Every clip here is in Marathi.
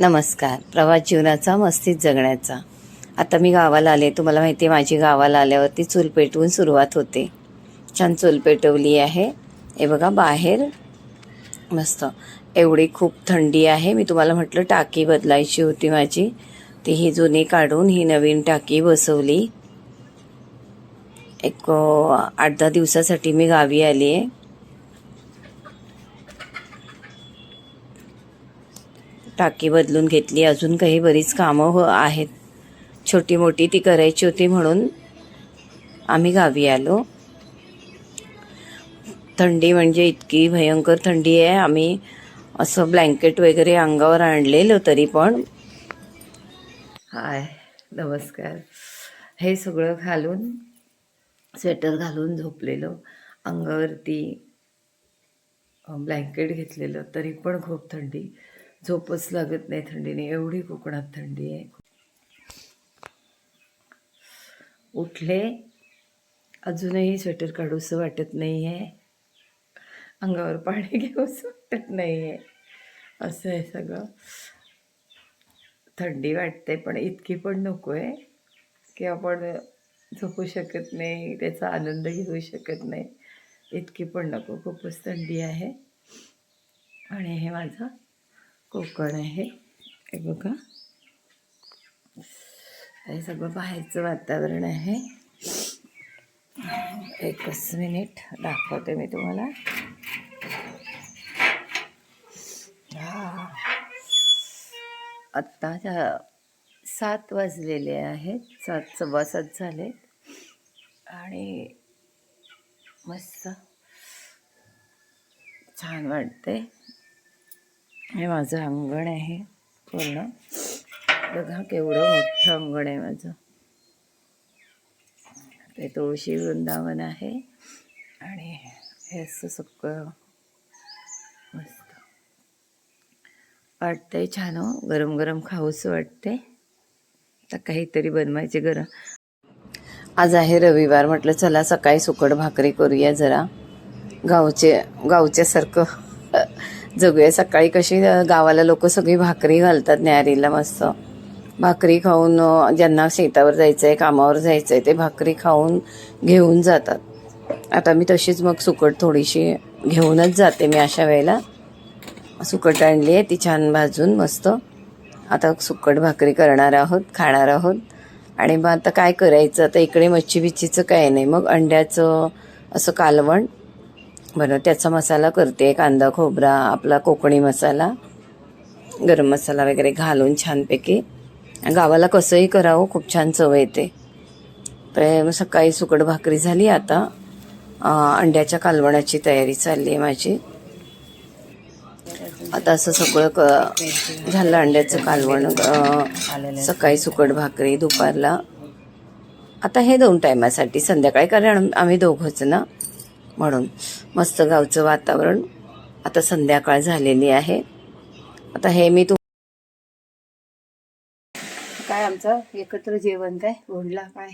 नमस्कार. प्रवास जीवनाचा मस्तीत जगण्याचा. आता मी गावाला आले. तुम्हाला माहिती आहे माझी गावाला आल्यावरती चूल पेटवून सुरुवात होते. छान चूल पेटवली आहे. हे बघा बाहेर. मस्त. एवढी खूप थंडी आहे. मी तुम्हाला म्हटलं टाकी बदलायची होती माझी. ती ही जुनी काढून ही नवीन टाकी बसवली. एक आठ दहा दिवसासाठी मी गावी आली आहे टाकी बदलून घेतली. अजून काही बरीच कामं हो आहेत. छोटी मोठी ती करायची होती म्हणून आम्ही गावी आलो. थंडी म्हणजे इतकी भयंकर थंडी आहे. आम्ही असं ब्लँकेट वगैरे अंगावर आणलेलं तरी पण. हाय नमस्कार. हे सगळं घालून स्वेटर घालून झोपलेलो. अंगावरती ब्लँकेट घेतलेलं. तरी पण खूप थंडी. झोपच लागत नाही थंडीने एवढी कोकणात थंडी आहे. उठले अजूनही स्वेटर काढूसं वाटत नाही आहे अंगावर पाणी घेऊसं वाटत नाही आहे असं आहे सगळं. थंडी वाटते पण इतकी पण नको आहे की आपण झोपू शकत नाही त्याचा आनंद घेऊ शकत नाही. इतकी पण नको खूपच थंडी आहे. आणि हे माझं कोकण आहे. हे बघा. हे सगळं बाहेरचं वातावरण आहे. एकच मिनिट दाखवते मी तुम्हाला. आत्ता सात वाजलेले आहेत. सात सव्वा सात झाले. आणि मस्त छान वाटते हे माझं अंगण आहे पूर्ण. बघा केवढं मोठं अंगण आहे माझं. ते तुळशी वृंदावन आहे आणि हे असं सगळं मस्त. वाटतंय छान हो. गरम गरम खाऊस वाटते आता काहीतरी बनवायचे गरम. आज आहे रविवार. म्हटलं चला सकाळी सुकट भाकरी करूया जरा. गावचे गावच्यासारखं. जगूया. सकाळी कशी गावाला लोक सगळी भाकरी घालतात न्यारीला मस्त. भाकरी खाऊन ज्यांना शेतावर जायचं आहे कामावर जायचं आहे ते भाकरी खाऊन घेऊन जातात. आता मी तशीच मग सुकट थोडीशी घेऊनच जाते मी अशा वेळेला. सुकट आणली आहे ती छान भाजून मस्त. आता सुकट भाकरी करणार आहोत खाणार आहोत. आणि मग आता काय करायचं? आता इकडे मच्छी बिच्छीचं काय नाही. मग अंड्याचं असं कालवण बरं त्याचा मसाला करते. कांदा खोबरा आपला कोकणी मसाला गरम मसाला वगैरे घालून छानपैकी. गावाला कसंही करावं खूप छान चव येते. तर सकाळी सुकट भाकरी झाली आता. अंड्याच्या कालवणाची तयारी चालली आहे माझी. आता असं सगळं क झालं अंड्याचं कालवण. सकाळी सुकट भाकरी दुपारला. आता हे दोन टायमासाठी संध्याकाळी कारण आम्ही दोघंच ना. म्हणून मस्त गावचं वातावरण आता संध्याकाळ झालेली आहे. आता हे मी तू काय आमचं? एकत्र जेवण काय? भोंडला काय?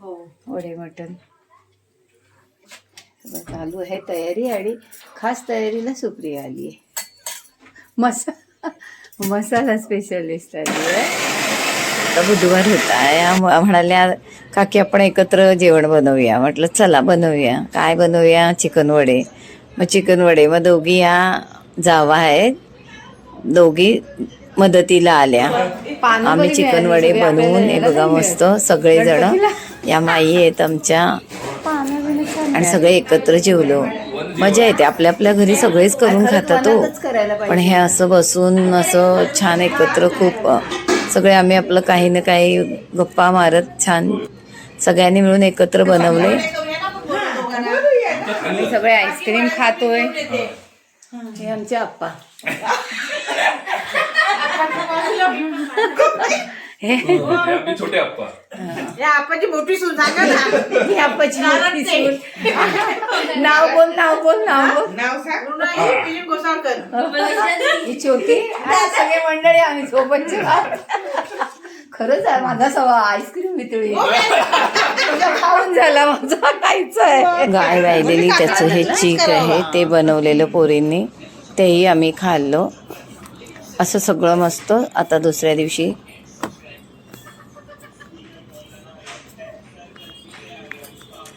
हो. वडे मटण. चालू आहे तयारी आणि खास तयारीला सुप्रिया आली आहे मसा मसाला स्पेशलिस्ट आली आहे आता बुधवार होता. या म्हणाल्या काकी आपण एकत्र जेवण बनवूया. म्हटलं चला बनवूया. काय बनवूया? चिकन वडे. मग चिकन वडे मग दोघी या जावा आहेत. दोघी मदतीला आल्या. आम्ही चिकन वडे बनवून हे बघा मस्त सगळेजण या माई आहेत आमच्या. आणि सगळे एकत्र जेवलो. मजा येते. आपल्या आपल्या घरी सगळेच करून खातात हो पण हे असं बसून असं छान एकत्र खूप सगळे आम्ही आपलं काही ना काही गप्पा मारत छान सगळ्यांनी मिळून एकत्र बनवले. आम्ही सगळे आईस्क्रीम खातोय. हे आमचे आप्पा. हे आपले छोटे अप्पा या आपाची मोठी सून सांगा ना. ही आप्पाची मोठी सून. नाव बोल नाव बोल नाव बोल. नाव सांग. ही छोटी. हा, सगळे मंडळी आम्ही सोबतचे खरंच आहे माझा सवा आईस्क्रीम वितळी. तुझा खाऊन झाला माझा खायचं आहे. गाय राहिलेली त्याचं हे चीक आहे ते बनवलेलं पोरींनी. तेही आम्ही खाल्लो. असं सगळं मस्त. आता दुसऱ्या दिवशी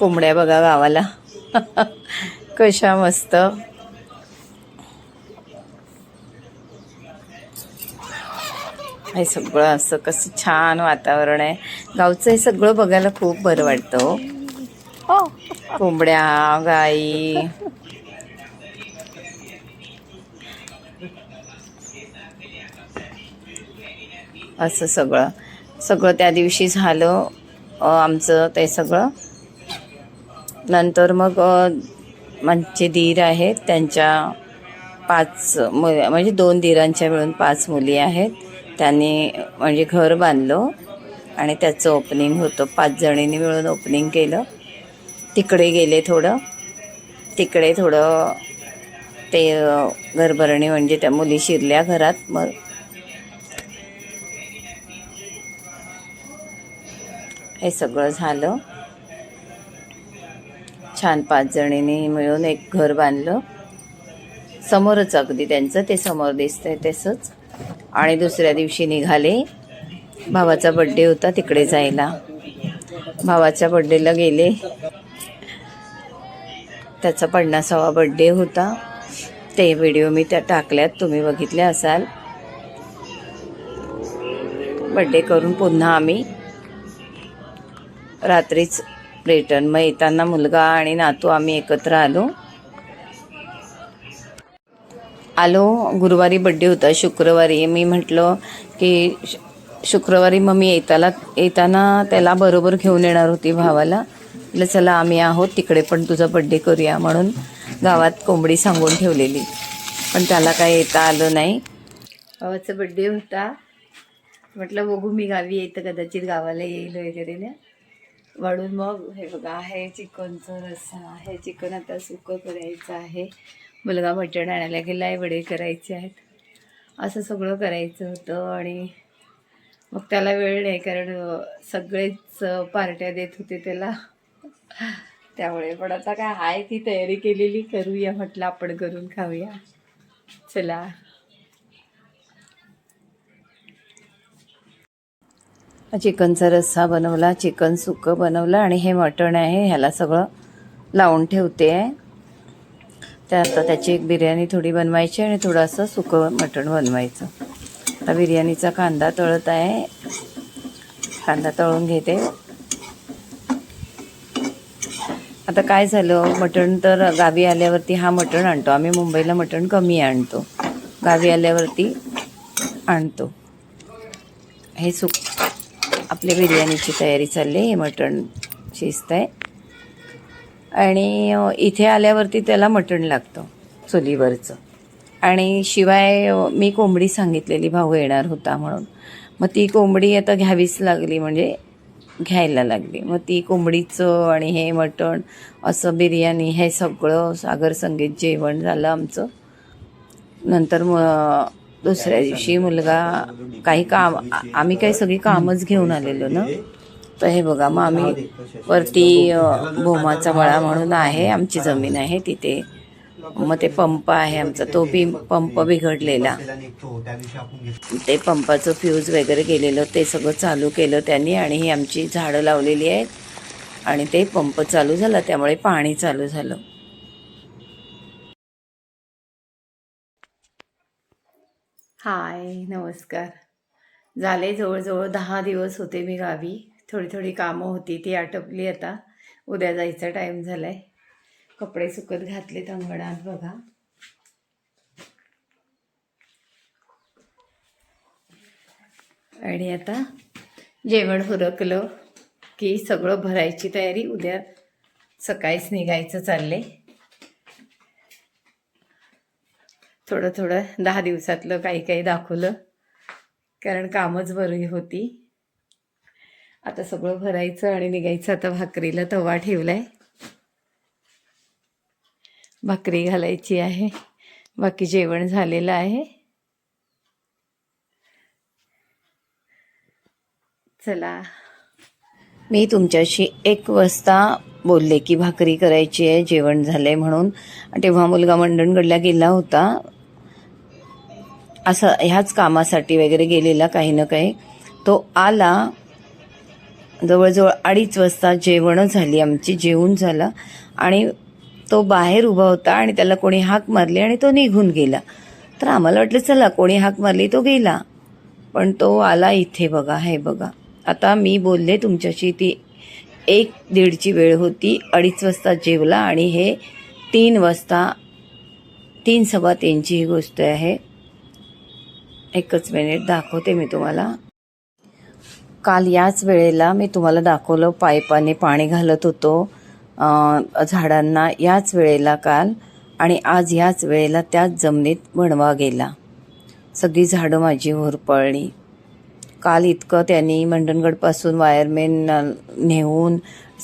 कोंबड्या बघा गावाला. कशा मस्त. हे सगळं असं कसं छान वातावरण आहे. गावचं हे सगळं बघायला खूप बरं वाटतं हो. कोंबड्या गाई. असं सगळं. सगळं त्या दिवशी झालं आमचं ते सगळं. नंतर मग माझे दीर आहेत त्यांच्या पाच मु म्हणजे दोन धीरांच्या मिळून पाच मुली आहेत. त्यांनी म्हणजे घर बांधलं आणि त्याचं ओपनिंग होतं. पाच जणींनी मिळून ओपनिंग केलं. तिकडे गेले थोडं. तिकडे थोडं ते घरभरणी म्हणजे त्या मुली शिरल्या घरात. मग हे सगळं झालं. छान पाच जणींनी मिळून एक घर बांधलं. समोरच अगदी त्यांचं ते समोर दिसतंय तसंच. आणि दुसऱ्या दिवशी निघाले. भावाचा बड्डे होता तिकडे जायला. भावाच्या बड्डेला गेले. त्याचा पन्नासावा बड्डे होता. ते व्हिडिओ मी त्या टाकल्यात तुम्ही बघितले असाल. बड्डे करून पुन्हा आम्ही रात्रीच रिटर्न मग येताना मुलगा आणि नातू आम्ही एकत्र आलो. आलो. गुरुवारी बड्डे होता. शुक्रवारी मी म्हटलं की श- शुक्रवारी मग मी येताला येताना त्याला बरोबर घेऊन येणार होती भावाला. म्हटलं चला आम्ही आहोत. तिकडे पण तुझा बड्डे करूया. म्हणून गावात कोंबडी सांगून ठेवलेली. पण त्याला काय येता आलं नाही. भावाचा बड्डे होता. म्हटलं बघू मी गावी येतं कदाचित गावाला येईल वगैरे ना वाढून मग हे बघा आहे चिकनचं रस्सा आहे चिकन आता सुकं करायचं आहे. मुलगा मटण आणायला गेला आहे वडे करायचे आहेत. असं सगळं करायचं होतं आणि मग त्याला वेळ नाही कारण सगळेच पार्ट्या देत होते त्याला. त्यामुळे पण आता काय आहे ती तयारी केलेली. करूया म्हटलं आपण करून खाऊया. चला. चिकनचा रस्सा बनवला चिकन सुकं बनवलं आणि हे मटण आहे ह्याला सगळं लावून ठेवते. आहे त्या आता त्याची एक बिर्याणी थोडी बनवायची आणि थोडंसं सुकं मटण बनवायचं. आता बिर्याणीचा कांदा तळत आहे. कांदा तळून घेते. आता काय झालं मटण तर गावी आल्यावरती हा मटण आणतो. आम्ही मुंबईला मटण कमी आणतो. गावी आल्यावरती आणतो. हे सुक आपली बिर्याणीची तयारी चालली आहे हे मटण शिजत आहे. आणि इथे आल्यावरती त्याला मटण लागतं चुलीवरचं. आणि शिवाय मी कोंबडी सांगितलेली भाऊ येणार होता म्हणून. मग ती कोंबडी आता घ्यावीच लागली म्हणजे घ्यायला लागली. मग ती कोंबडीचं आणि हे मटण असं बिर्याणी हे सगळं सागर संगीत जेवण झालं आमचं. नंतर मग दुसऱ्या दिवशी मुलगा काही काम आम्ही काही सगळी कामच घेऊन आलेलो ना. तर हे बघा मग आम्ही वरती भोमाचा मळा म्हणून आहे आमची जमीन आहे तिथे. मग ते पंप आहे आमचा तो बी पंप बिघडलेला. ते पंपाचं फ्यूज वगैरे गेलेलं ते सगळं चालू केलं त्यांनी आणि ही आमची झाडं लावलेली आहेत. आणि ते पंप चालू झाला त्यामुळे पाणी चालू झालं. हाय नमस्कार. झाले जवळजवळ दहा दिवस होते मी गावी. थोडी थोडी कामं होती ती आटपली आता. उद्या जायचा टाईम झाला आहे कपडे सुकत घातलेत अंगणात बघा. आणि आता जेवण हुरकलं की सगळं भरायची तयारी. उद्या सकाळीच निघायचं चालले थोडं थोडं दहा दिवसातलं काही काही दाखवलं. कारण कामच बरी होती. आता सगळं भरायचं आणि निघायचं. आता भाकरीला तवा ठेवलाय. भाकरी घालायची आहे. बाकी जेवण झालेलं आहे. चला. मी तुमच्याशी एक वाजता बोलले की भाकरी करायची आहे जेवण झालंय म्हणून. तेव्हा मुलगा मंडणगडला गेला होता. असं ह्याच कामासाठी वगैरे गेलेला काही ना काही. तो आला. जवळजवळ अडीच वाजता जेवणं झाली आमची जेवून झालं. आणि तो बाहेर उभा होता आणि त्याला कोणी हाक मारली आणि तो निघून गेला. तर आम्हाला वाटलं चला कोणी हाक मारली तो गेला. पण तो आला इथे बघा हे बघा. आता मी बोलले तुमच्याशी ती एक दीडची वेळ होती. अडीच वाजता जेवला आणि हे तीन वाजता तीन सव्वा तीनची ही गोष्ट आहे. एकच मिनिट दाखवते मी तुम्हाला. काल याच वेळेला मी तुम्हाला दाखवलं पाईपाने पाणी घालत होतो झाडांना याच वेळेला काल आणि आज याच वेळेला त्याच जमिनीत वणवा गेला. सगळी झाडं माझी होरपळली काल इतकं त्यांनी मंडणगडपासून वायरमेन नेऊन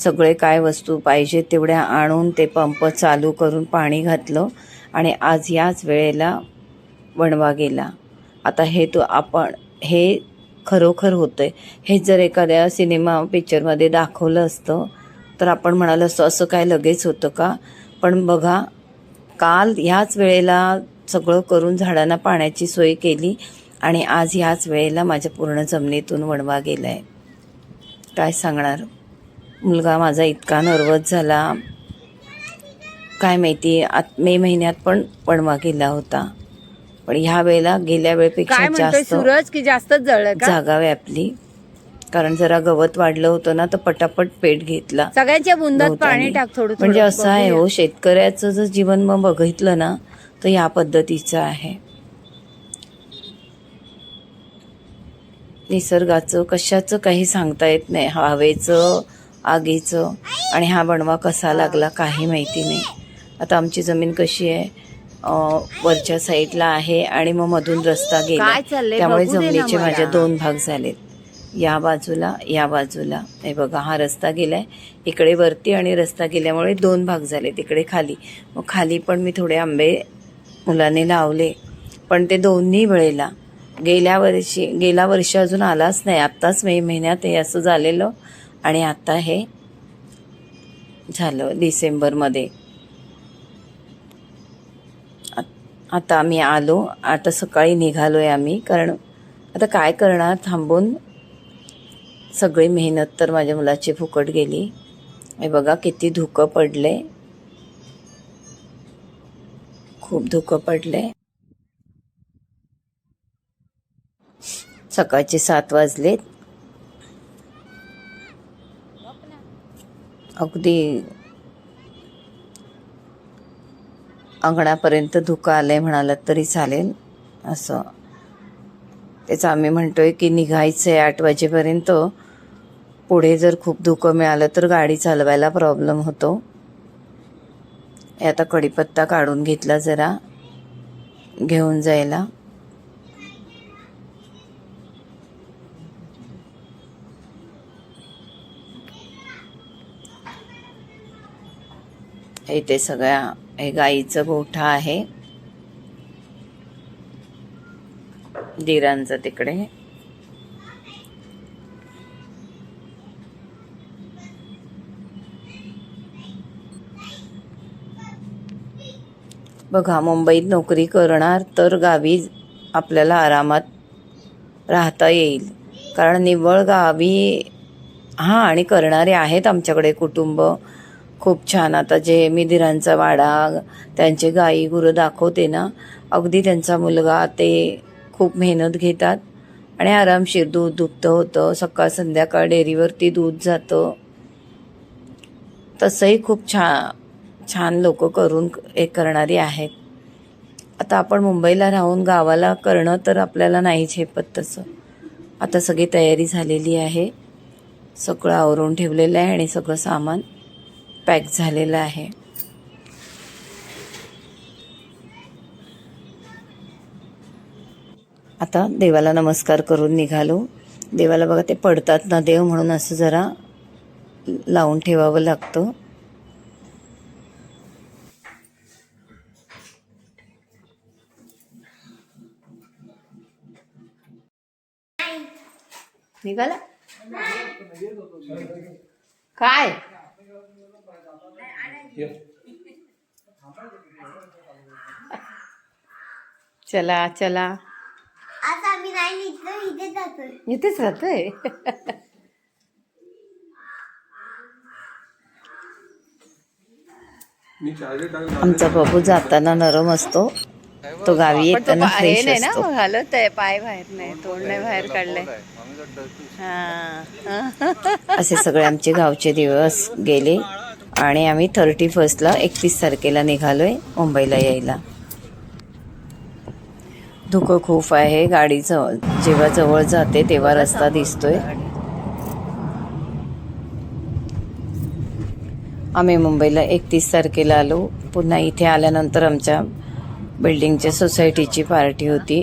सगळे काय वस्तू पाहिजे तेवढ्या आणून ते पंप चालू करून पाणी घातलं आणि आज याच वेळेला वणवा गेला. आता हे तो आपण हे खरोखर होतं आहे हे जर एखाद्या सिनेमा पिक्चरमध्ये दाखवलं असतं तर आपण म्हणालं असतो असं काय लगेच होतं का? पण बघा काल ह्याच वेळेला सगळं करून झाडांना पाण्याची सोय केली आणि आज ह्याच वेळेला माझ्या पूर्ण जमिनीतून वणवा गेला आहे काय सांगणार? मुलगा माझा इतका नर्वस झाला. काय माहिती आत मे महिन्यात पण वणवा गेला होता. पण ह्या वेळेला गेल्या वेळेपेक्षा काय म्हणतोय जास्त सूरज की जास्तच जळलं का जागा व्यापली कारण जरा गवत वाढलं होतं ना तर पटापट पेट घेतला सगळ्यांच्या बुंदात गवताने. पाणी टाक थोडं म्हणजे. असं आहे. हो शेतकऱ्याचं जर जीवन मग बघितलं ना तर या पद्धतीचं आहे निसर्गाचं कशाचं काही सांगता येत नाही हवेचं आगीचं आणि हा बनवा कसा लागला काही माहिती नाही आता आमची जमीन कशी आहे वरच्या साईडला आहे आणि मग मधून रस्ता गेला? त्यामुळे जमिनीचे मला. माझे दोन भाग झालेत. या बाजूला या बाजूला. हे बघा हा रस्ता गेलाय. इकडे वरती आणि रस्ता गेल्यामुळे दोन भाग झाले तिकडे खाली. मग खाली पण मी थोडे आंबे मुलाने लावले पण ते दोन्ही वेळेला. गेल्या वर्षी गेल्या वर्षी अजून आलाच नाही. आत्ताच मे महिन्यात हे असं झालेलं आणि आता हे झालं डिसेंबरमध्ये. आता आम्ही आलो. आता सकाळी निघालो आहे आम्ही. कारण आता काय करणार? थांबून सगळी मेहनत तर माझ्या मुलाची फुकट गेली. हे बघा किती धुकं पडले. खूप धुकं पडले. सकाळचे सात वाजलेत. अगदी अंगणापर्यंत धुकं आलं आहे म्हणालात तरी चालेल. असं. तेच आम्ही म्हणतोय की निघायचं आहे आठ वाजेपर्यंत. पुढे जर खूप धुकं मिळालं तर गाडी चालवायला प्रॉब्लेम होतो. हे आता कढीपत्ता काढून घेतला जरा. घेऊन जायला. इथे सगळ्या हे गाईचं गोठा आहे. दिरांचं तिकडे. बघा मुंबईत नोकरी करणार तर गावी आपल्याला आरामात राहता येईल. कारण निव्वळ गावी हां आणि करणारे आहेत आमच्याकडे कुटुंब. खूप छान. आता जे मिदिरांचा वाडा त्यांचे गाई गुरं दाखवते ना अगदी त्यांचा मुलगा ते खूप मेहनत घेतात आणि आरामशीर दूध दुभतं होतं. सकाळ संध्याकाळ डेअरीवरती दूध जातं. तसंही खूप छा छान लोक करून हे करणारी आहेत. आता आपण मुंबईला राहून गावाला करणं तर आपल्याला नाही झेपत तसं. आता सगळी तयारी झालेली आहे. सगळं आवरून ठेवलेलं आहे आणि सगळं सामान. पॅक झालेलं आहे. आता देवाला नमस्कार करून निघालो. देवाला बघा ते पडतात ना देव म्हणून असं जरा लावून ठेवावं लागतं. निघाला? काय? चला चला. आज आम्ही नाही निघलो इथे जातोय. इथेच राहतोय? आमचा बाबू जाताना नरम असतो. तो गावी येताना हे फ्रेश ना असतो. घालत आहे पाय बाहेर नाही तोंड नाही बाहेर काढलंय. हा. असे सगळे आमचे गावचे दिवस गेले. आणि आम्ही थर्टी फर्स्टला एकतीस तारखेला निघालो आहे मुंबईला यायला. धुकं खूप आहे गाडी जवळ जेव्हा जवळ जाते तेव्हा रस्ता दिसतोय. आम्ही मुंबईला एकतीस तारखेला आलो. पुन्हा इथे आल्यानंतर आमच्या बिल्डिंगच्या सोसायटीची पार्टी होती.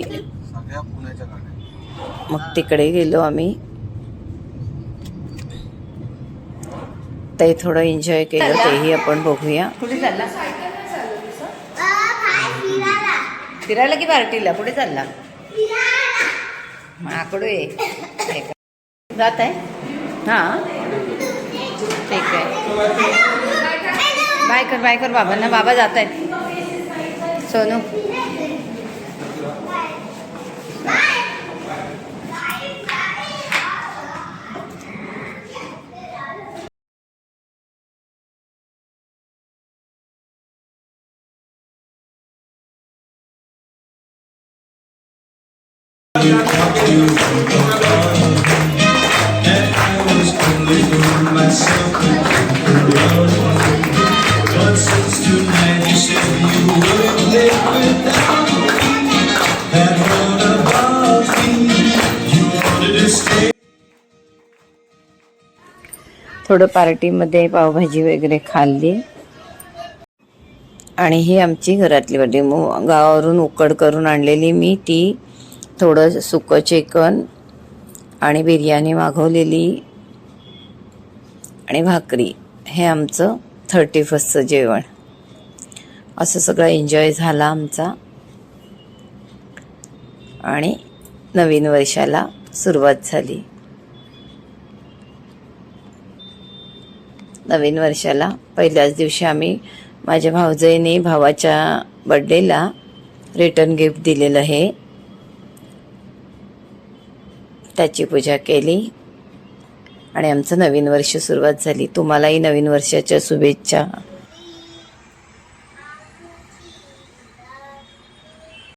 मग तिकडे गेलो आम्ही. ते थोडं एन्जॉय केलं तेही आपण बघूया. कुठे चालला. फिरायला. की पार्टीला? कुठे चालला. आकडू ये. जात आहे? हां. ठीक आहे. बाय कर बाय कर बाबांना. बाबा जात आहेत. सोनू. थोडं पार्टीमध्ये पावभाजी वगैरे खाल्ली. आणि ही आमची घरातली म्हणजे वाटी गावावरून उकड करून आणलेली मी ती. थोडं सुकं चिकन आणि बिर्याणी मागवलेली आणि भाकरी. हे आमचं थर्टी फर्स्टचं जेवण. असं सगळं एन्जॉय झाला आमचा. आणि नवीन वर्षाला सुरुवात झाली. नवीन वर्षाला पहिल्याच दिवशी आम्ही माझ्या भावजईने भावाच्या बड्डेला रिटर्न गिफ्ट दिलेलं हे त्याची पूजा केली. आणि आमचं नवीन वर्ष सुरुवात झाली. तुम्हालाही नवीन वर्षाच्या शुभेच्छा.